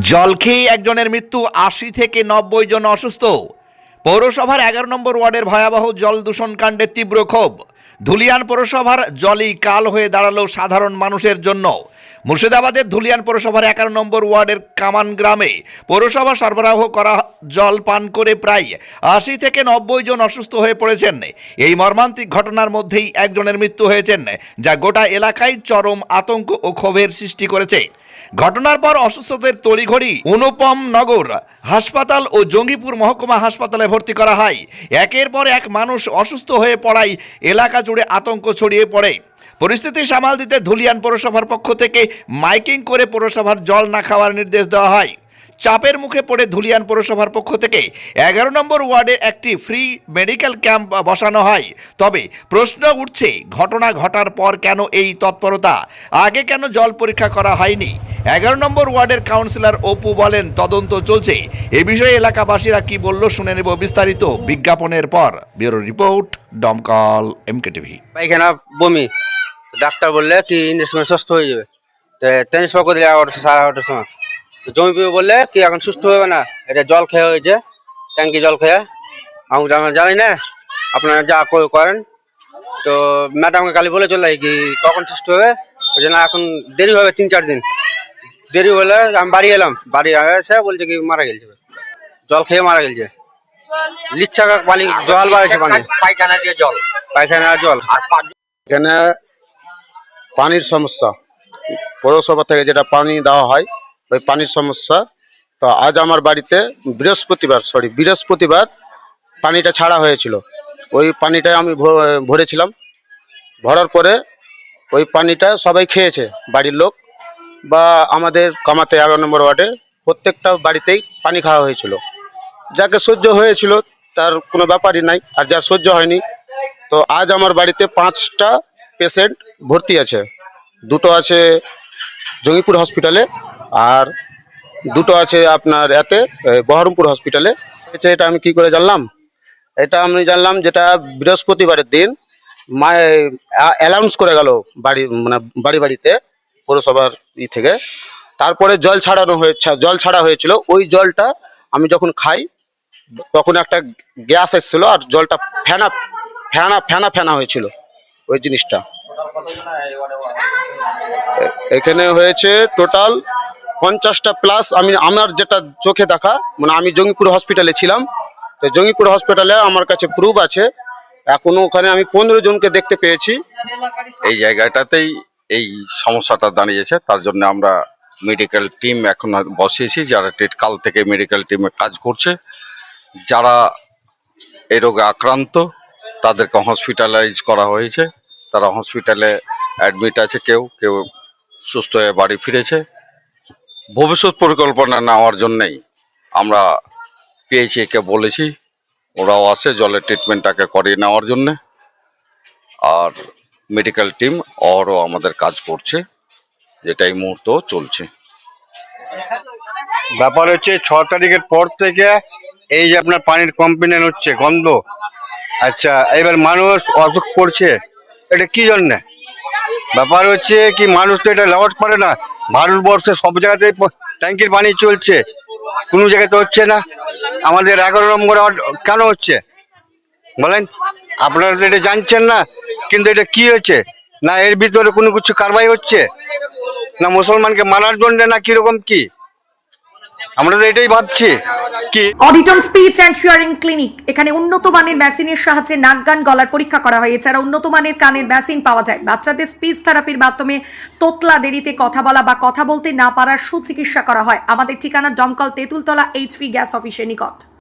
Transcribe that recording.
জল খেয়ে একজনের মৃত্যু, আশি থেকে নব্বই জন অসুস্থ। পৌরসভার এগারো নম্বর ওয়ার্ডের ভয়াবহ জল দূষণ কাণ্ডে তীব্র ক্ষোভ। ধুলিয়ান পৌরসভার জলই কাল হয়ে দাঁড়াল সাধারণ মানুষের জন্য। মুর্শিদাবাদের ধুলিয়ান পৌরসভার এগারো নম্বর ওয়ার্ডের কামান গ্রামে পৌরসভা সরবরাহ করা জল পান করে প্রায় আশি থেকে নব্বই জন অসুস্থ হয়ে পড়েছেন। এই মর্মান্তিক ঘটনার মধ্যেই একজনের মৃত্যু হয়েছেন, যা গোটা এলাকায় চরম আতঙ্ক ও ক্ষোভের সৃষ্টি করেছে। ঘটনার পর অসুস্থদের তড়িঘড়ি, অনুপম নগর হাসপাতাল ও জঙ্গিপুর মহকুমা হাসপাতালে ভর্তি করা হয়। একের পর এক মানুষ অসুস্থ হয়ে পড়ায় এলাকা জুড়ে আতঙ্ক ছড়িয়ে পড়ে। পরিস্থিতি সামাল দিতে ধুলিয়ান পৌরসভার পক্ষ থেকে মাইকিং করে পৌরসভার জল না খাওয়ার নির্দেশ দেওয়া হয়। চাপের মুখে পড়ে ধুলিয়ান পৌরসভার পক্ষ থেকে এগারো নম্বর ওয়ার্ডে একটি ফ্রি মেডিকেল ক্যাম্প বসানো হয়। তবে প্রশ্ন উঠছে, ঘটনা ঘটার পর কেন এই তৎপরতা? আগে কেন জল পরীক্ষা করা হয়নি? এগারো নম্বর ওয়ার্ডের কাউন্সিলর অপু বলেন, তদন্ত চলছে। এ বিষয়ে এলাকাবাসীরা কি বলল শুনে নেব বিস্তারিত বিজ্ঞাপনের পর। Bureau report Domkal MK TV. পায়খানা, বমি। ডাক্তার বললে কি ইঞ্জেকশন সুস্থ হয়ে যাবে। ট্রান্সফার করে দিলে এগারোটা সাড়ে এগারোটার সময়। জমি পিও বললে কি এখন সুস্থ হবে না? এটা জল খেয়ে হয়েছে ট্যাঙ্কি জল খেয়ে। আমি তো আমরা জানি না আপনারা যা করে- করেন। তো ম্যাডামকে কালি বলে চলে কি কখন সুস্থ হবে ওই জন্য এখন দেরি হবে তিন চার দিন। দেরি হলে আমি বাড়ি এলাম বাড়ি এসে বলছে কি মারা গেছে। জল খেয়ে মারা গেছে। লিচ্ছা পানি জল বাড়াইছে পানি। পায়খানা দিয়ে জল। পায়খানা জল। আর এখানে পানির সমস্যা। পৌরসভা থেকে যেটা পানি দেওয়া হয় ওই পানির সমস্যা। তো আজ আমার বাড়িতে বৃহস্পতিবার সরি বৃহস্পতিবার পানিটা ছাড়া হয়েছিল। ওই পানিটা আমি ভরেছিলাম। ভরার পরে ওই পানিটা সবাই খেয়েছে, বাড়ির লোক বা আমাদের কামাতে এগারো নম্বর ওয়ার্ডে। প্রত্যেকটা বাড়িতেই পানি খাওয়া হয়েছিল। যাকে সহ্য হয়েছিল তার কোনো ব্যাপারই নাই, আর যার সহ্য হয়নি, তো আজ আমার বাড়িতে পাঁচটা পেশেন্ট ভর্তি আছে। দুটো আছে জঙ্গিপুর হসপিটালে আর দুটো আছে আপনার এতে বহরমপুর হসপিটালে হয়েছে এটা আমি কি করে জানলাম? এটা আমি জানলাম যেটা বৃহস্পতিবারের দিন মা অ্যালাউন্স করে গেল বাড়ি মানে বাড়ি বাড়িতে, পৌরসভার ই থেকে। তারপরে জল ছাড়ানো হয়ে জল ছাড়া হয়েছিল। ওই জলটা আমি যখন খাই, তখন একটা গ্যাস এসেছিল আর জলটা ফেনা ফেনা ফেনা ফেনা হয়েছিল ওই জিনিসটা। এখানে হয়েছে টোটাল পঞ্চাশটা প্লাস আমি, আমার যেটা চোখে দেখা মানে আমি জঙ্গিপুর হসপিটালে ছিলাম, তো জঙ্গিপুর হসপিটালে আমার কাছে প্রুফ আছে। এখনও ওখানে আমি পনেরো জনকে দেখতে পেয়েছি। এই জায়গাটাতেই এই সমস্যাটা দাঁড়িয়েছে, তার জন্য আমরা মেডিকেল টিম এখন বসিয়েছি, যারা টেট কাল থেকে মেডিকেল টিমে কাজ করছে। যারা এই রোগে আক্রান্ত, তাদেরকে হসপিটালাইজ করা হয়েছে। তারা হসপিটালে অ্যাডমিট আছে কেউ কেউ সুস্থ হয়ে বাড়ি ফিরেছে। ভবিষ্যৎ পরিকল্পনা নেওয়ার জন্যেই আমরা পেয়েছি পিএইচএকে বলেছি, ওরাও আসে জলের ট্রিটমেন্টটাকে করিয়ে নেওয়ার জন্যে। আর মেডিকেল টিম অরও আমাদের কাজ করছে, যেটা এই মুহূর্ত চলছে। ব্যাপার হচ্ছে, ছ তারিখের পর থেকে এই যে আপনার পানির কমপ্লেন হচ্ছে, গন্ধ। আচ্ছা এবার মানুষ অসুখ পড়ছে এটা কি জন্যে? ব্যাপার হচ্ছে কি, মানুষ তো এটা লাউড পারে না। ভারতবর্ষে সব জায়গাতে ট্যাঙ্কির পানি চলছে। কোনো জায়গাতে হচ্ছে না। আমাদের এগারো নম্বর কেন হচ্ছে? বলেন, আপনারা তো এটা জানছেন না, কিন্তু এটা কি হয়েছে? না এর ভিতরে কোনো কিছু কারবাই হচ্ছে? না মুসলমানকে মারার জন্য না কীরকম কি? আমরা তো এটাই ভাবছি। কি? অডিটন স্পিচ অ্যান্ড শিয়ারিং ক্লিনিক এখানে উন্নত মানের মেশিনের সাহায্যে নাক, গান, গলার পরীক্ষা করা হয় এছাড়া উন্নত মানের কানের মেশিন পাওয়া যায়। বাচ্চাদের স্পিচ থেরাপির মাধ্যমে তোতলা দেরিতে কথা বলা বা কথা বলতে না পারার সুচিকিৎসা করা হয়। আমাদের ঠিকানা দমকল তেঁতুলতলা এইচপি গ্যাস অফিসের নিকট।